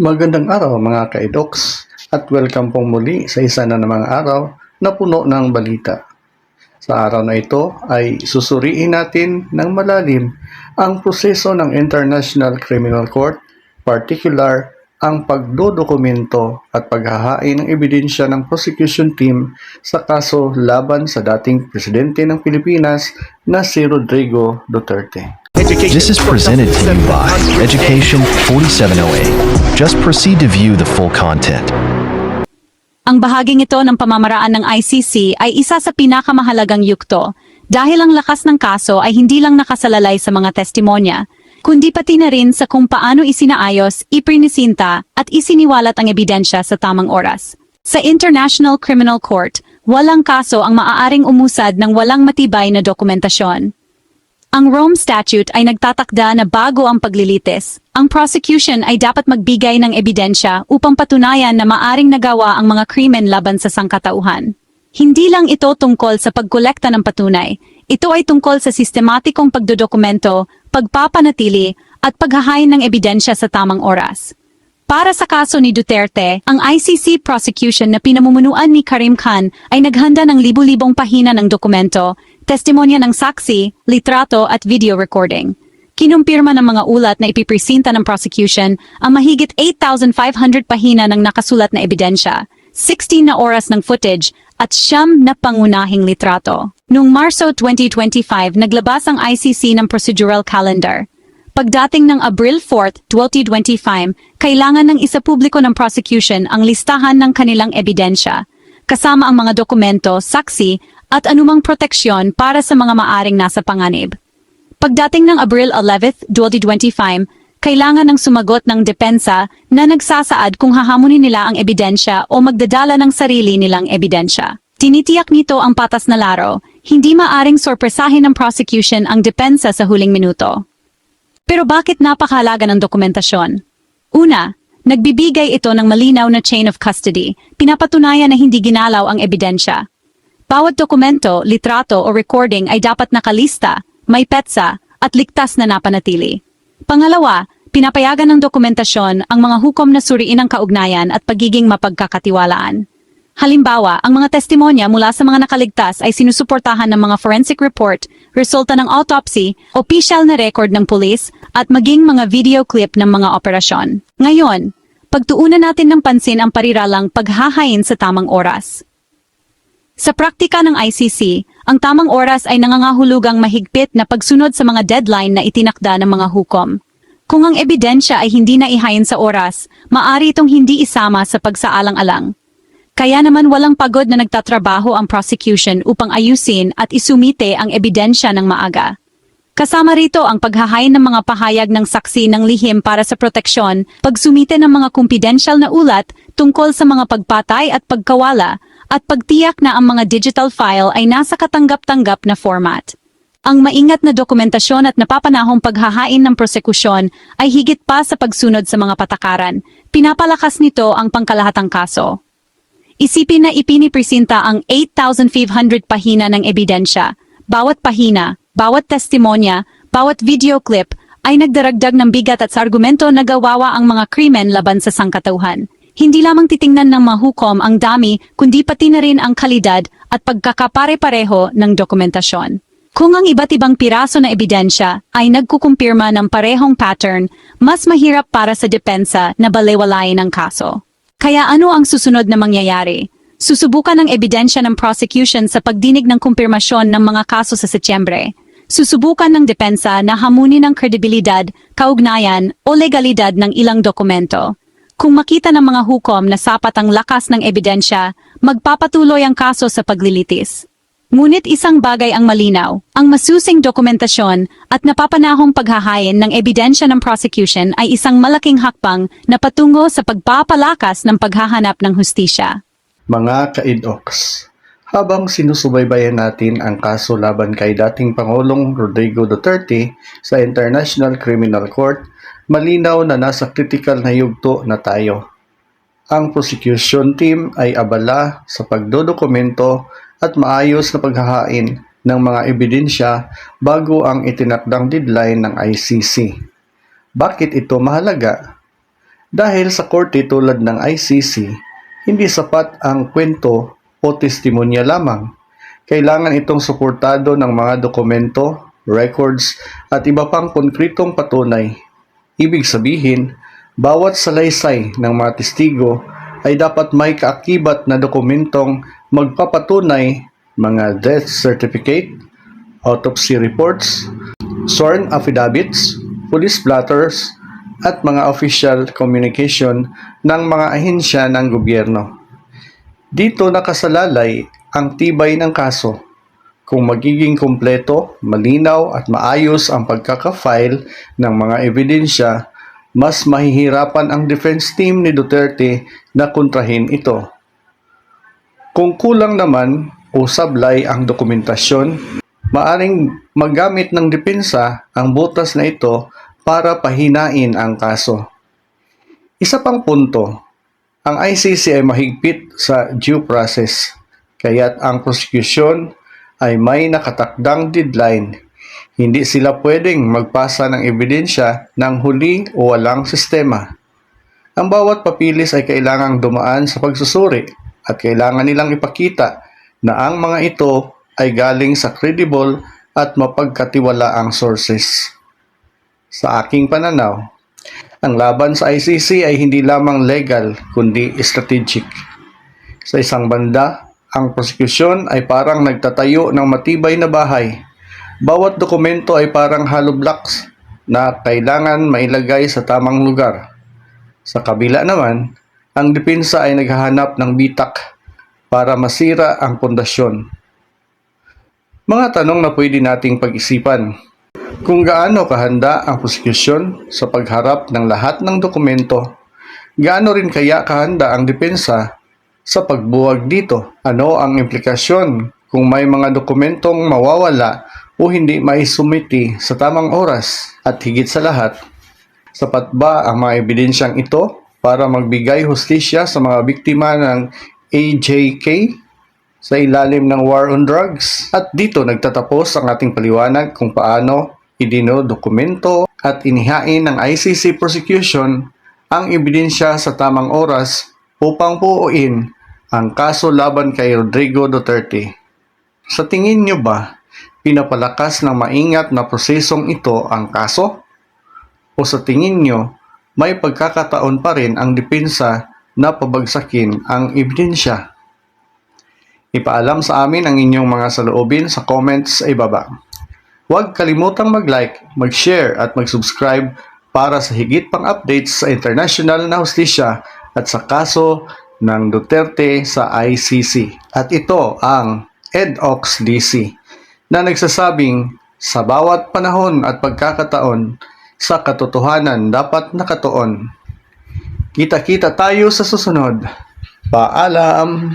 Magandang araw mga ka-edoks at welcome pong muli sa isa na namang araw na puno ng balita. Sa araw na ito ay susuriin natin ng malalim ang proseso ng International Criminal Court, particular ang pagdodokumento at paghahain ng ebidensya ng prosecution team sa kaso laban sa dating presidente ng Pilipinas na si Rodrigo Duterte. This is presented to you by Education 4708. Just proceed to view the full content. Ang bahaging ito ng pamamaraan ng ICC ay isa sa pinakamahalagang yukto dahil ang lakas ng kaso ay hindi lang nakasalalay sa mga testimonya, kundi pati na rin sa kung paano isinaayos, iprinisinta at isiniwalat ang ebidensya sa tamang oras. Sa International Criminal Court, walang kaso ang maaaring umusad ng walang matibay na dokumentasyon. Ang Rome Statute ay nagtatakda na bago ang paglilitis, ang prosecution ay dapat magbigay ng ebidensya upang patunayan na maaring nagawa ang mga krimen laban sa sangkatauhan. Hindi lang ito tungkol sa pagkolekta ng patunay, ito ay tungkol sa sistematikong pagdodokumento, pagpapanatili, at paghahain ng ebidensya sa tamang oras. Para sa kaso ni Duterte, ang ICC prosecution na pinamumunuan ni Karim Khan ay naghanda ng libu-libong pahina ng dokumento, testimonya ng saksi, litrato at video recording. Kinumpirma ng mga ulat na ipipresinta ng prosecution ang mahigit 8,500 pahina ng nakasulat na ebidensya, 16 na oras ng footage at siyam na pangunahing litrato. Noong Marso 2025, naglabas ang ICC ng procedural calendar. Pagdating ng Abril 4, 2025, kailangan ng isa publiko ng prosecution ang listahan ng kanilang ebidensya, kasama ang mga dokumento, saksi, at anumang proteksyon para sa mga maaring nasa panganib. Pagdating ng Abril 11, 2025, kailangan ng sumagot ng depensa na nagsasaad kung hahamunin nila ang ebidensya o magdadala ng sarili nilang ebidensya. Tinitiyak nito ang patas na laro, hindi maaring sorpresahin ng prosecution ang depensa sa huling minuto. Pero bakit napakahalaga ng dokumentasyon? Una, nagbibigay ito ng malinaw na chain of custody, pinapatunayan na hindi ginalaw ang ebidensya. Bawat dokumento, litrato o recording ay dapat nakalista, may petsa, at ligtas na napanatili. Pangalawa, pinapayagan ng dokumentasyon ang mga hukom na suriin ang kaugnayan at pagiging mapagkakatiwalaan. Halimbawa, ang mga testimonya mula sa mga nakaligtas ay sinusuportahan ng mga forensic report, resulta ng autopsy, official na record ng pulis, at maging mga video clip ng mga operasyon. Ngayon, pagtuunan natin ng pansin ang pariralang paghahain sa tamang oras. Sa praktika ng ICC, ang tamang oras ay nangangahulugang mahigpit na pagsunod sa mga deadline na itinakda ng mga hukom. Kung ang ebidensya ay hindi naihain sa oras, maari itong hindi isama sa pagsaalang-alang. Kaya naman walang pagod na nagtatrabaho ang prosecution upang ayusin at isumite ang ebidensya ng maaga. Kasama rito ang paghahain ng mga pahayag ng saksi ng lihim para sa proteksyon, pagsumite ng mga kumpidensyal na ulat tungkol sa mga pagpatay at pagkawala, at pagtiyak na ang mga digital file ay nasa katanggap-tanggap na format. Ang maingat na dokumentasyon at napapanahong paghahain ng prosekusyon ay higit pa sa pagsunod sa mga patakaran. Pinapalakas nito ang pangkalahatang kaso. Isipin na ipinipresinta ang 8,500 pahina ng ebidensya. Bawat pahina, bawat testimonya, bawat video clip ay nagdaragdag ng bigat at sa argumento na gawawa ang mga krimen laban sa sangkatauhan. Hindi lamang titingnan ng mga hukom ang dami, kundi pati na rin ang kalidad at pagkakapare-pareho ng dokumentasyon. Kung ang iba't ibang piraso na ebidensya ay nagkukumpirma ng parehong pattern, mas mahirap para sa depensa na balewalain ang kaso. Kaya ano ang susunod na mangyayari? Susubukan ng ebidensya ng prosecution sa pagdinig ng kumpirmasyon ng mga kaso sa Setyembre. Susubukan ng depensa na hamunin ang kredibilidad, kaugnayan o legalidad ng ilang dokumento. Kung makita ng mga hukom na sapat ang lakas ng ebidensya, magpapatuloy ang kaso sa paglilitis. Ngunit isang bagay ang malinaw, ang masusing dokumentasyon at napapanahong paghahain ng ebidensya ng prosecution ay isang malaking hakbang na patungo sa pagpapalakas ng paghahanap ng hustisya. Mga ka-idoks, habang sinusubaybayan natin ang kaso laban kay dating Pangulong Rodrigo Duterte sa International Criminal Court, malinaw na nasa critical na yugto na tayo. Ang prosecution team ay abala sa pagdodokumento at maayos na paghahain ng mga ebidensya bago ang itinakdang deadline ng ICC. Bakit ito mahalaga? Dahil sa korte tulad ng ICC, hindi sapat ang kwento o testimonya lamang. Kailangan itong suportado ng mga dokumento, records, at iba pang konkretong patunay. Ibig sabihin, bawat salaysay ng mga testigo ay dapat may kaakibat na dokumentong magpapatunay mga death certificate, autopsy reports, sworn affidavits, police blotters, at mga official communication ng mga ahensya ng gobyerno. Dito nakasalalay ang tibay ng kaso. Kung magiging kumpleto, malinaw at maayos ang pagkaka-file ng mga ebidensya, mas mahihirapan ang defense team ni Duterte na kontrahin ito. Kung kulang naman o sablay ang dokumentasyon, maaring magamit ng depensa ang butas na ito para pahinain ang kaso. Isa pang punto, ang ICC ay mahigpit sa due process, kaya't ang prosecution ay may nakatakdang deadline. Hindi sila pwedeng magpasa ng ebidensya ng huli o walang sistema. Ang bawat papilis ay kailangang dumaan sa pagsusuri at kailangan nilang ipakita na ang mga ito ay galing sa credible at mapagkatiwalaang sources. Sa aking pananaw, ang laban sa ICC ay hindi lamang legal kundi strategic. Sa isang banda, ang prosekusyon ay parang nagtatayo ng matibay na bahay. Bawat dokumento ay parang hollow blocks na kailangan mailagay sa tamang lugar. Sa kabila naman, ang depensa ay naghahanap ng bitak para masira ang pundasyon. Mga tanong na pwede nating pag-isipan. Kung gaano kahanda ang prosekusyon sa pagharap ng lahat ng dokumento, gaano rin kaya kahanda ang depensa sa pagbuwag dito? Ano ang implikasyon kung may mga dokumentong mawawala o hindi maisumiti sa tamang oras? At higit sa lahat, sapat ba ang mga ebidensyang ito para magbigay hustisya sa mga biktima ng AJK sa ilalim ng war on drugs? At dito nagtatapos ang ating paliwanag kung paano idino dokumento at inihain ng ICC prosecution ang ebidensya sa tamang oras upang buuin ang kaso laban kay Rodrigo Duterte. Sa tingin nyo ba, pinapalakas ng maingat na prosesong ito ang kaso? O sa tingin nyo, may pagkakataon pa rin ang depensa na pabagsakin ang ebidensya? Ipaalam sa amin ang inyong mga saloobin sa comments sa ibaba. Huwag kalimutang mag-like, mag-share at mag-subscribe para sa higit pang updates sa international na hustisya at sa kaso ng Duterte sa ICC. At ito ang EDOX DC na nagsasabing sa bawat panahon at pagkakataon sa katotohanan dapat nakatuon. Kita-kita tayo sa susunod. Paalam!